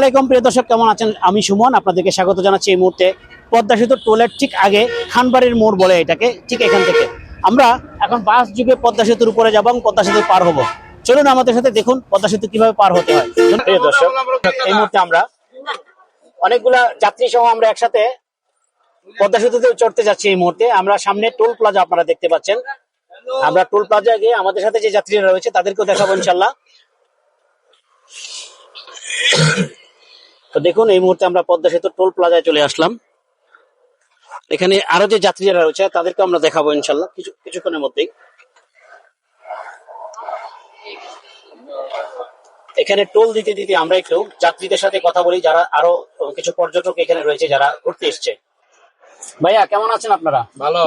আলাইকুম, প্রিয় দর্শক, কেমন আছেন? আমি সুমন, আপনাদেরকে স্বাগত জানাচ্ছি এই মুহূর্তে পদ্মা সেতু টোলের ঠিক আগে খানবাড়ির মোড় বলে এটাকে, ঠিক এখান থেকে। আমরা এখন বাস যুগে পদ্মা সেতুর উপরে যাব পদ্মা সেতু পার হব। চলুন আমাদের সাথে দেখুন পদ্মা সেতু কীভাবে পার হতে হয়। প্রিয় দর্শক, এই মুহূর্তে আমরা অনেকগুলা যাত্রী সহ আমরা একসাথে পদ্মা সেতুতে চড়তে যাচ্ছি এই মুহূর্তে। আমরা সামনে টোল প্লাজা আপনারা দেখতে পাচ্ছেন। আমরা টোল প্লাজা গিয়ে আমাদের সাথে যে যাত্রীরা রয়েছে তাদেরকেও দেখাবো ইনশাল্লাহ তো দেখুন, এই মুহূর্তে আমরা পদ্মা সেতু টোল প্লাজায় চলে আসলাম। এখানে আরও যে যাত্রীরা রয়েছে তাদেরকে আমরা দেখাবো ইনশাল্লাহ, কিছু কিছুক্ষণের মধ্যেই। এখানে টোল দিতে দিতে আমরা একটু যাত্রীদের সাথে কথা বলি, যারা আরও কিছু পর্যটক এখানে রয়েছে, যারা ঘুরতে এসছে। ভাইয়া কেমন আছেন আপনারা? ভালো।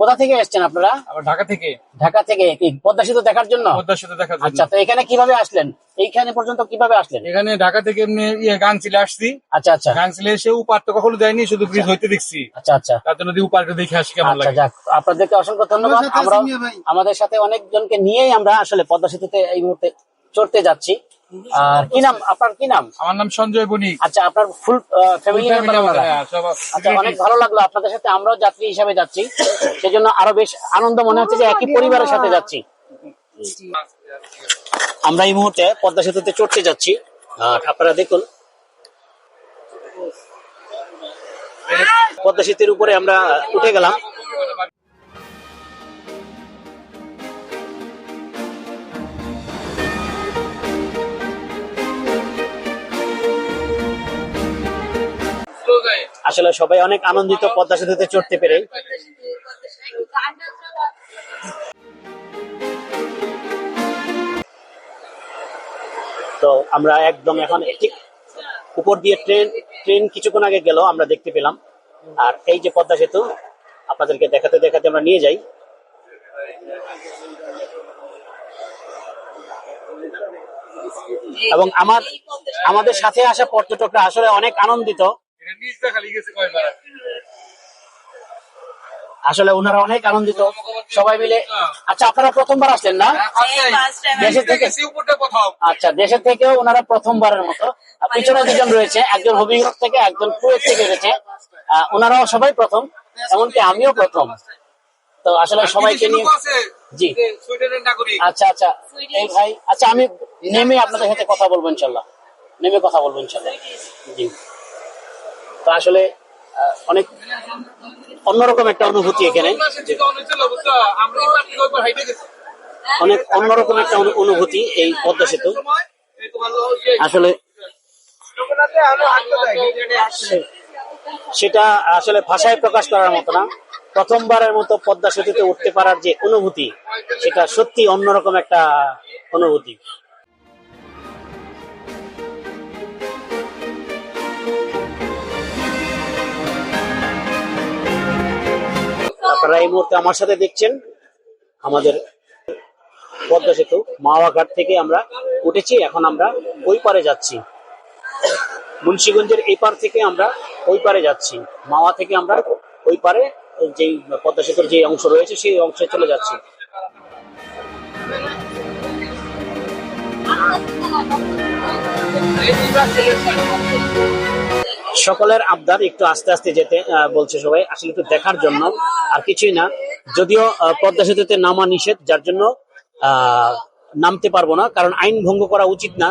কোথা থেকে এসছেন আপনারা? ঢাকা থেকে। ঢাকা থেকে কি পদ্মা সেতু দেখার জন্য? পদ্মা সেতু দেখার জন্য। আচ্ছা তো এখানে কীভাবে আসলেন? এইখানে পর্যন্ত কীভাবে আসলেন? এখানে ঢাকা থেকে এমনি ইয়ে গাংচিলে আসছি। আচ্ছা আচ্ছা। গাংচিলে এসে উপার তো কখনো দেয়নি শুধু ব্রিজ হইতে দেখছি। আচ্ছা আচ্ছা। তার জন্য দিয়ে উপারটা দেখে আসি কেমন আচ্ছা লাগে। যাক আপনাদেরকে অসংখ্য ধন্যবাদ। আমরা আমাদের সাথে অনেকজনকে নিয়েই আমরা আসলে পদ্মা সেতুতে এই মুহূর্তে চড়তে যাচ্ছি। আর কি নাম? আপনার কি নাম? আমার নাম সঞ্জয় বণিক। আচ্ছা আপনার ফুল ফ্যামিলি মেম্বার আচ্ছা অনেক ভালো লাগল আপনাদের সাথে। আমরাও যাত্রী হিসাবে যাচ্ছি। সেজন্য আরও বেশ আনন্দ মনে হচ্ছে যে একই পরিবারের সাথে যাচ্ছি। আমরা এই মুহূর্তে পদ্মা সেতুতে চড়তে যাচ্ছি। আর আপনারা দেখুন। পদ্মা সেতুর উপরে আমরা উঠে গেলাম। আসলে সবাই অনেক আনন্দিত পদ্মা সেতুতে চড়তে পেরে। তো আমরা একদম এখন ঠিক উপর দিয়ে ট্রেন ট্রেন কিছুক্ষণ আগে গেল, আমরা দেখতে পেলাম। আর এই যে পদ্মা সেতু আপনাদেরকে দেখাতে দেখাতে আমরা নিয়ে যাই। এবং আমার আমাদের সাথে আসা পর্যটকরা আসলে অনেক আনন্দিত। আসলে ওনারা অনেক আনন্দিত। সবাই মিলে আচ্ছা আপনারা প্রথমবার আসলেন না? দেশের থেকে আচ্ছা দেশের থেকেও ওনারা প্রথমবারের মতো। পিছনে দুজন রয়েছে একজন হবিগঞ্জ থেকে একজন কুয়েত থেকে রয়েছে ওনারাও সবাই প্রথম এমনকি আমিও প্রথম। তো আসলে সবাইকে নিয়ে জি। আচ্ছা আচ্ছা। এই ভাই আচ্ছা আমি নেমে আপনাদের সাথে কথা বলব ইনশাল্লাহ। নেমে কথা বলব ইনশাল্লাহ। জি। তো আসলে অনেক অন্যরকম একটা অনুভূতি এখানে। অনেক অন্যরকম একটা অনুভূতি এই পদ্মা সেতু। আসলে সেটা আসলে ভাষায় প্রকাশ করার মতো না। প্রথমবারের মতো পদ্মা সেতুতে উঠতে পারার যে অনুভূতি, সেটা সত্যি অন্যরকম একটা অনুভূতি। আপনারা এই মুহূর্তে আমার সাথে দেখছেন আমাদের পদ্মা সেতু মাওয়া ঘাট থেকে আমরা উঠেছি, এখন আমরা ওই পারে যাচ্ছি। মুন্সীগঞ্জের এই পার থেকে আমরা ওই পারে যাচ্ছি। মাওয়া থেকে আমরা ওই পারে যেই পদ্মা সেতুর যে অংশ রয়েছে, সেই অংশে চলে যাচ্ছি। সকলের আবদার একটু আস্তে আস্তে যেতে বলছে সবাই। আসলে একটু দেখার জন্য আর কিছুই না। যদিও পদ্মা সেতুতে নামা নিষেধ, যার জন্য নামতে পারব না, কারণ আইন ভঙ্গ করা উচিত না।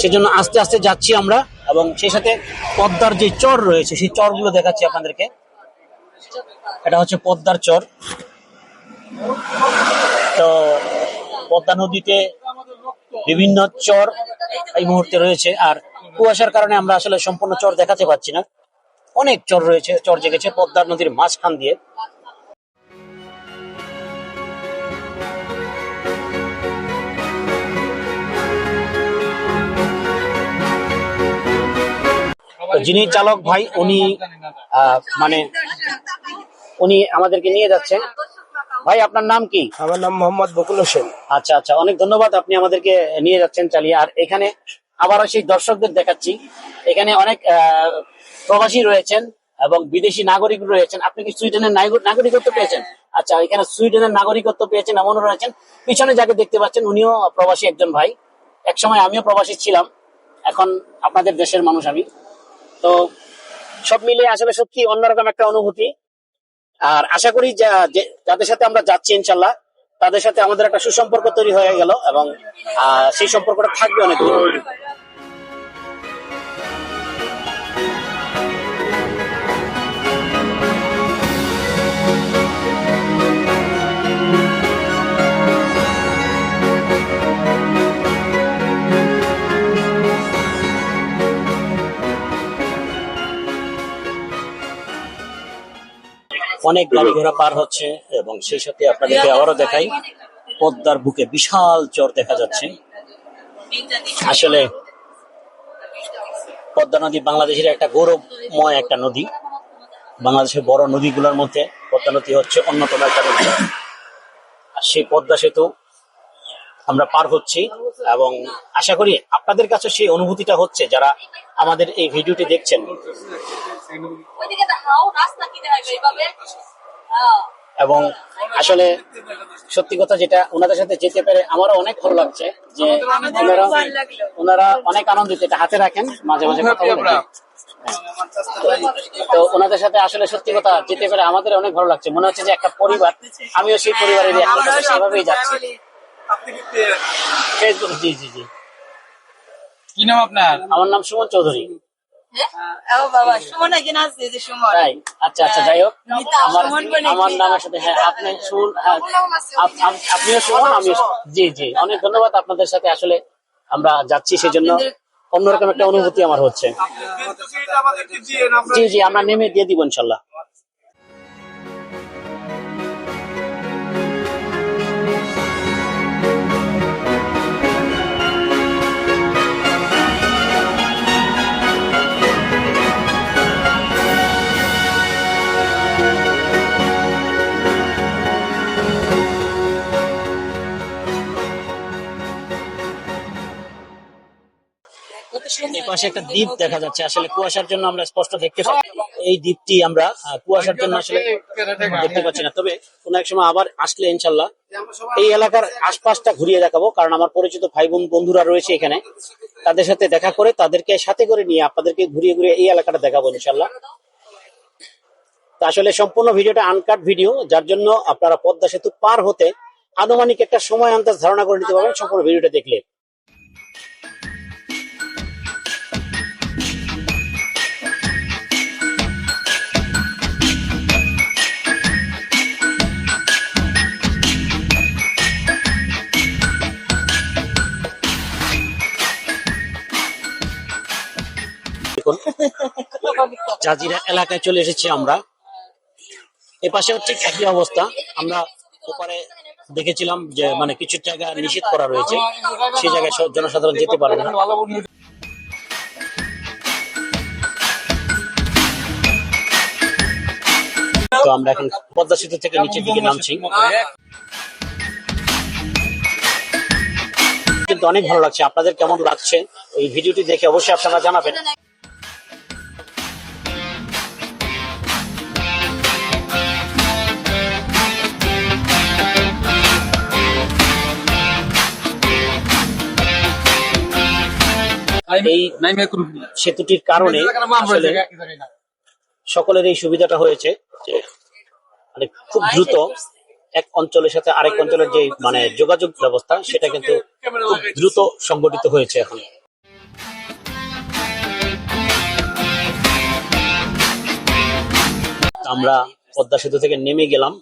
সেজন্য আস্তে আস্তে যাচ্ছি আমরা এবং সেই সাথে পদ্মার যে চর রয়েছে, সেই চরগুলো দেখাচ্ছি আপনাদেরকে। এটা হচ্ছে পদ্মার চর। তো, পদ্মা নদীতে বিভিন্ন চর এই মুহূর্তে রয়েছে। আর কুয়াশার কারণে আমরা আসলে সম্পূর্ণ চর দেখাতে পাচ্ছি না। অনেক চর রয়েছে চর জেগেছে পদ্মার নদীর মাঝখান দিয়ে। যিনি চালক ভাই উনি মানে উনি আমাদেরকে নিয়ে যাচ্ছেন। ভাই আপনার নাম কি? আমার নাম মোহাম্মদ বকুল হোসেন। আচ্ছা আচ্ছা। অনেক ধন্যবাদ আপনি আমাদেরকে নিয়ে যাচ্ছেন চালিয়ে। আর এখানে আবারও সেই দর্শকদের দেখাচ্ছি। এখানে অনেক প্রবাসী রয়েছেন এবং বিদেশি নাগরিক রয়েছেন। আপনি কি সুইডেনের নাগরিকত্ব পেয়েছেন? আচ্ছা এখানে সুইডেনের নাগরিকত্ব পেয়েছেন, এমনও রয়েছেন। পিছনে যাকে দেখতে পাচ্ছেন, উনিও প্রবাসী একজন ভাই। একসময় আমিও প্রবাসী ছিলাম। এখন আপনাদের দেশের মানুষ আমি। তো সব মিলে আসলে সত্যি অন্যরকম একটা অনুভূতি। আর আশা করি যাদের সাথে আমরা যাচ্ছি ইনশাল্লাহ তাদের সাথে আমাদের একটা সুসম্পর্ক তৈরি হয়ে গেল এবং সেই সম্পর্কটা থাকবে অনেক অনেক গাড়ি ঘোড়া পার হচ্ছে এবং সেই সাথে আপনাদেরকে আবারও দেখাই পদ্মার বুকে বিশাল চর দেখা যাচ্ছে। আসলে পদ্মা নদী বাংলাদেশের একটা গৌরবময় একটা নদী। বাংলাদেশের বড় নদীগুলোর মধ্যে পদ্মা নদী হচ্ছে অন্যতম একটা নদী। আর সেই পদ্মা সেতু আমরা পার হচ্ছি এবং আশা করি আপনাদের কাছে সেই অনুভূতিটা হচ্ছে যারা আমাদের এই ভিডিওটি দেখছেন। ওইদিকে দেখাও রাস্তা কি দেখাবে এইভাবে। হ্যাঁ। এবং আসলে সত্যি কথা যেটা ওনাদের সাথে যেতে পেরে আমারও অনেক ভালো লাগছে যে ওনারা ওনারা অনেক আনন্দিত এটা হাতে রাখেন মাঝে মাঝে কথা বলেন। তো ওনাদের সাথে আসলে সত্যি কথা যেতে পেরে আমাদের অনেক ভালো লাগছে। মনে হচ্ছে যে একটা পরিবার আমিও সেই পরিবারের সেভাবেই যাচ্ছি। ফেসবুক জি জি জি। কি নাম আপনার? আমার নাম সুমন চৌধুরী। হ্যাঁ ও বাবা সুমন একজন আছে যে সুমন? তাই? আচ্ছা আচ্ছা যাই হোক। আমার সুমন বলে আমার কি? নামের সাথে হ্যাঁ আপনি সুমন হ্যাঁ, আপ- আপ- আপনিও সুমন আমি জি জি অনেক ধন্যবাদ আপনাদের সাথে। আসলে আমরা যাচ্ছি সেজন্য অন্যরকম একটা অনুভূতি আমার হচ্ছে। জি জি আমরা নেমে দিয়ে দিব ইনশাল্লাহ। পাশে একটা দ্বীপ দেখা যাচ্ছে। আসলে কুয়াশার জন্য আমরা স্পষ্ট দেখতে পাই এই দ্বীপটি আমরা কুয়াশার জন্য আসলে দেখতে পাচ্ছি না। তবে কোন এক সময় আবার আসলে ইনশাল্লাহ এই এলাকার আশপাশটা ঘুরিয়ে দেখাবো, কারণ আমার পরিচিত ভাই বোন বন্ধুরা রয়েছে এখানে। তাদের সাথে দেখা করে তাদেরকে সাথে করে নিয়ে আপনাদেরকে ঘুরিয়ে ঘুরিয়ে এই এলাকাটা দেখাবো ইনশাল্লাহ। আসলে সম্পূর্ণ ভিডিওটা আনকাট ভিডিও, যার জন্য আপনারা পদ্মা সেতু পার হতে আনুমানিক একটা সময় আন্দাজ ধারণা করে নিতে পারবেন সম্পূর্ণ ভিডিওটা দেখলে। দেখুন জাজিরা এলাকায় চলে এসেছি আমরা। এ পাশেও ঠিক একই অবস্থা। আমরা ওপারে দেখেছিলাম যে মানে কিছু জায়গা নিষেধ করা রয়েছে। সেই জায়গায় জনসাধারণ যেতে পারবে না। তো আমরা এখন পদ্মা সেতু থেকে নিচের দিকে নামছি। কিন্তু অনেক ভালো লাগছে। আপনাদের কেমন লাগছে? এই ভিডিওটি দেখে অবশ্যই আপনারা জানাবেন। এই সেতুটির কারণে আসলে সকলের এই সুবিধাটা হয়েছে যে মানে খুব দ্রুত এক অঞ্চলের সাথে আরেক অঞ্চলের যে মানে যোগাযোগ ব্যবস্থা সেটা কিন্তু খুব দ্রুত সংগঠিত হয়েছে এখন। আমরা পদ্মা সেতু থেকে নেমে গেলাম।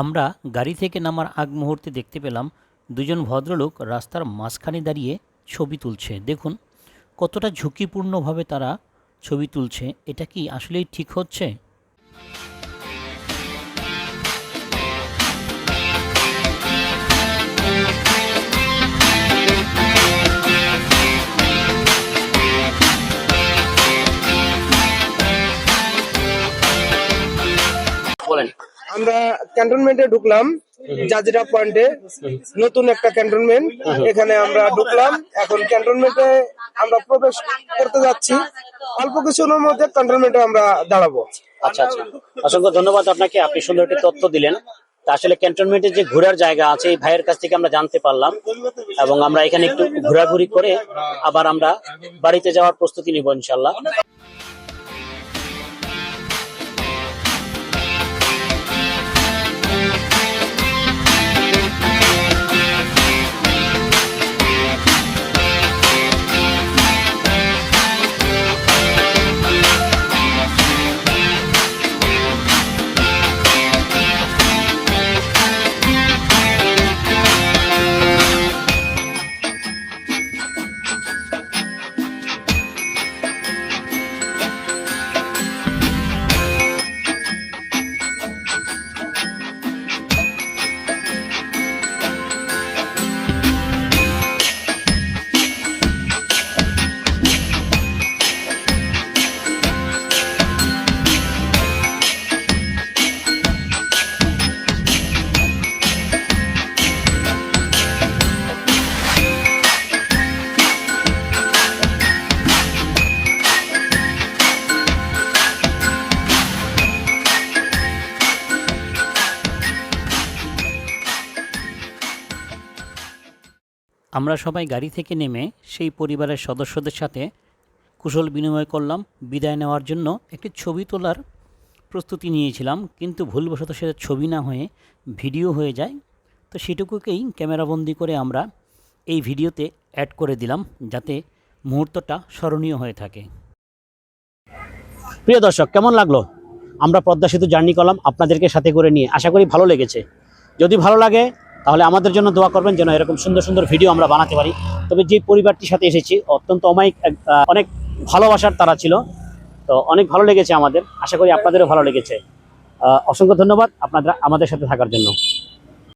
আমরা গাড়ি থেকে নামার আগ মুহূর্তে দেখতে পেলাম দুজন ভদ্রলোক রাস্তার মাঝখানে দাঁড়িয়ে ছবি তুলছে। দেখুন, কতটা ঝুঁকিপূর্ণভাবে তারা ছবি তুলছে। এটা কি আসলেই ঠিক হচ্ছে? বলেন। আমরা ক্যান্টনমেন্টে ঢুকলাম জাজিরা পয়েন্টে নতুন একটা ক্যান্টনমেন্ট এখানে আমরা ঢুকলাম। এখন ক্যান্টনমেন্টে আমরা প্রবেশ করতে যাচ্ছি। অল্প কিছুর মধ্যে ক্যান্টনমেন্টে আমরা দাঁড়াবো। আচ্ছা আচ্ছা। অসংখ্য ধন্যবাদ আপনাকে আপনি সুন্দর একটি তথ্য দিলেন। আসলে ক্যান্টনমেন্টে যে ঘোরার জায়গা আছে এই ভাইয়ের কাছ থেকে আমরা জানতে পারলাম। এবং আমরা এখানে একটু ঘোরাঘুরি করে আবার আমরা বাড়িতে যাওয়ার প্রস্তুতি নিব ইনশাল্লাহ আমরা সবাই গাড়ি থেকে নেমে সেই পরিবারের সদস্যদের সাথে কুশল বিনিময় করলাম, বিদায় নেওয়ার জন্য একটি ছবি তোলার প্রস্তুতি নিয়েছিলাম, কিন্তু ভুলবশত সেটা ছবি না হয়ে ভিডিও হয়ে যায়। তো সেটুকুকেই ক্যামেরাবন্দি করে আমরা এই ভিডিওতে অ্যাড করে দিলাম, যাতে মুহূর্তটা স্মরণীয় হয়ে থাকে। প্রিয় দর্শক, কেমন লাগল? আমরা পদ্মা সেতু জার্নি করলাম আপনাদেরকে সাথে করে নিয়ে। আশা করি ভালো লেগেছে। যদি ভালো লাগে তাহলে আমাদের জন্য দোয়া করবেন যেন এরকম সুন্দর সুন্দর ভিডিও আমরা বানাতে পারি। তবে যে পরিবারটির সাথে এসেছি, অত্যন্ত অমায়িক অনেক ভালোবাসার তারা ছিল। তো অনেক ভালো লেগেছে আমাদের। আশা করি আপনাদেরও ভালো লেগেছে। অসংখ্য ধন্যবাদ আপনাদের, আমাদের সাথে থাকার জন্য।